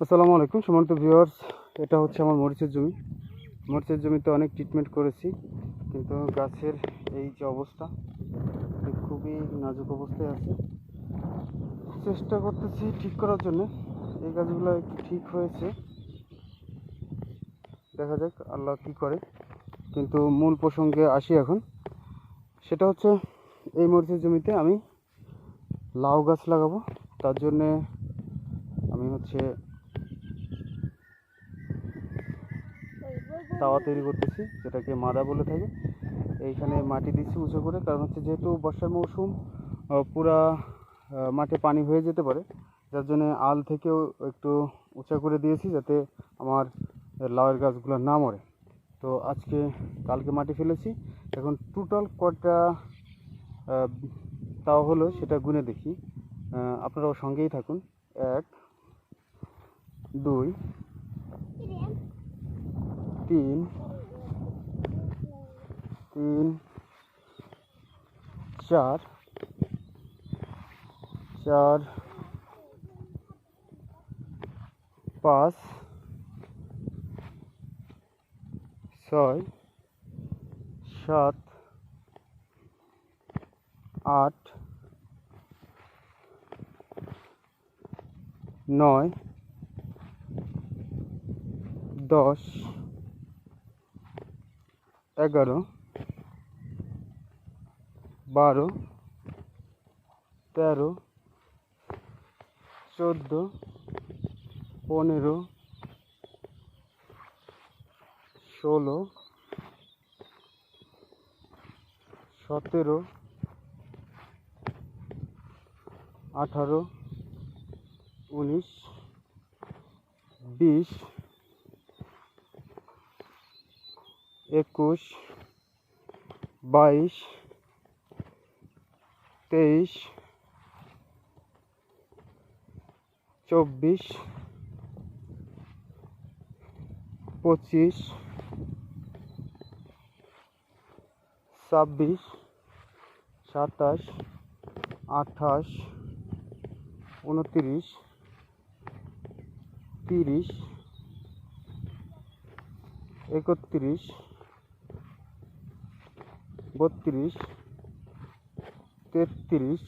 আসসালামু আলাইকুম, সম্মানিত ভিউয়ার্স এটা হচ্ছে আমার মরিচের জমি। মরিচের জমিতে অনেক ট্রিটমেন্ট করেছি, কিন্তু গাছের এই যে অবস্থা খুবই নাজুক অবস্থায় আছে। চেষ্টা করতেছি ঠিক করার জন্য। এই গাছগুলো একটু ঠিক হয়েছে, দেখা যাক আল্লাহ কী করে। কিন্তু মূল প্রসঙ্গে আসি এখন। সেটা হচ্ছে, এই মরিচের জমিতে আমি লাউ গাছ লাগাবো। তার জন্যে আমি হচ্ছে তাওয়া তৈরি করতেছি, যেটাকে মাদা বলে থাকে। এইখানে মাটি দিচ্ছি উঁচু করে, কারণ হচ্ছে যেহেতু বর্ষার মৌসুম পুরা মাঠে পানি হয়ে যেতে পারে, যার জন্য আল থেকেও একটু উঁচা করে দিয়েছি যাতে আমার লাউয়ের গাছগুলো না মরে। তো আজকে কালকে মাটি ফেলেছি। এখন টোটাল কটা তাও হলো সেটা গুনে দেখি। আপনারাও সঙ্গেই থাকুন। এক, দুই তিন তিন চার চার পাঁচ ছয় সাত আট নয় দশ এগারো বারো তেরো চোদ্দ পনেরো ষোলো সতেরো আঠারো উনিশ বিশ একুশ বাইশ তেইশ চব্বিশ পঁচিশ ছাব্বিশ সাতাশ আঠাশ উনত্রিশ তিরিশ একত্রিশ বত্রিশ তেত্রিশ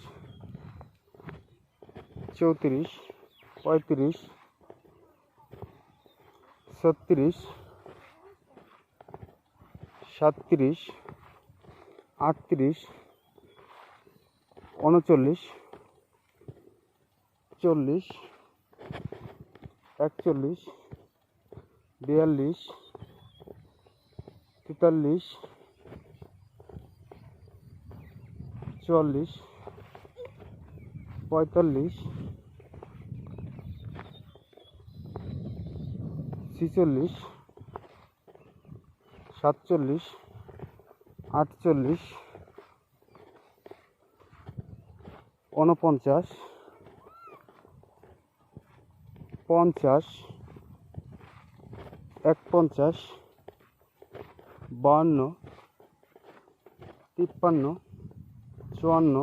চৌত্রিশ পঁয়ত্রিশ ছত্রিশ সাতত্রিশ আটত্রিশ উনচল্লিশ চল্লিশ একচল্লিশ বিয়াল্লিশ তেতাল্লিশ চুয়াল্লিশ পঁয়তাল্লিশ ছিচল্লিশ সাতচল্লিশ আটচল্লিশ উনপঞ্চাশ পঞ্চাশ একপঞ্চাশ বাহান্ন তিপ্পান্ন চুয়ান্ন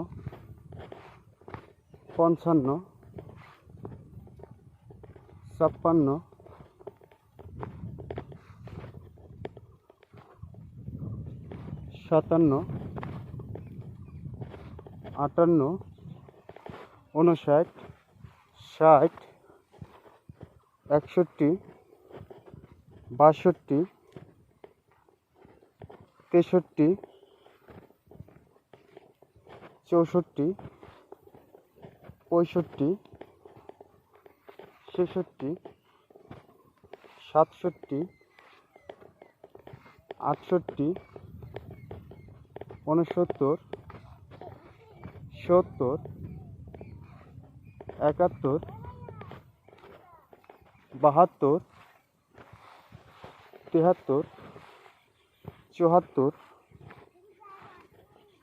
পঞ্চান্ন ছাপ্পান্ন সাতান্ন আটান্ন উনষাট ষাট একষট্টি বাষট্টি তেষট্টি চৌষট্টি পঁয়ষট্টি ছেষট্টি সাতষট্টি আটষট্টি উনসত্তর সত্তর একাত্তর বাহাত্তর তেহাত্তর চুয়াত্তর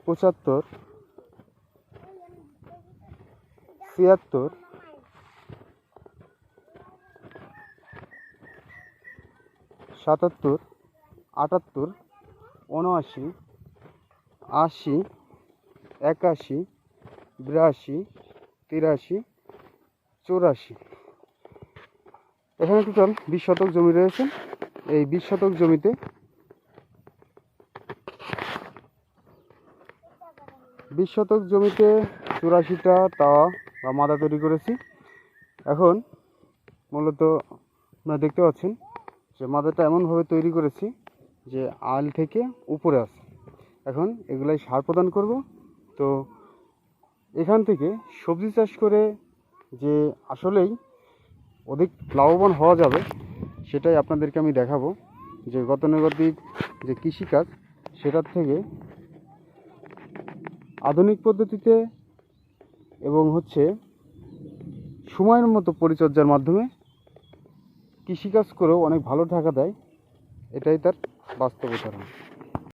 পঁচাত্তর ছিয়াত্তর। সাতাত্তর, আটাত্তর, উনআশি, আশি, একাশি, বিরাশি, তিরাশি, চুরাশি। এখানে টোটাল বিশ শতক জমি রয়েছে। এই বিশ শতক জমিতে বিশ শতক জমিতে চুরাশিটা তাওয়া বা মাদা তৈরি করেছি। এখন মূলত আপনারা দেখতে পাচ্ছেন যে মাদাটা এমনভাবে তৈরি করেছি যে আল থেকে উপরে আসে এখন এগুলাই সার প্রদান করব। তো এখান থেকে সবজি চাষ করে যে আসলেই অধিক লাভবান হওয়া যাবে, সেটাই আপনাদেরকে আমি দেখাবো। যে গতানুগতিক যে কৃষিকাজ, সেটার থেকে আধুনিক পদ্ধতিতে এবং হচ্ছে সময়ের মতো পরিচর্যার মাধ্যমে কৃষিকাজ করেও অনেক ভালো টাকা দেয়। এটাই তার বাস্তব উদাহরণ।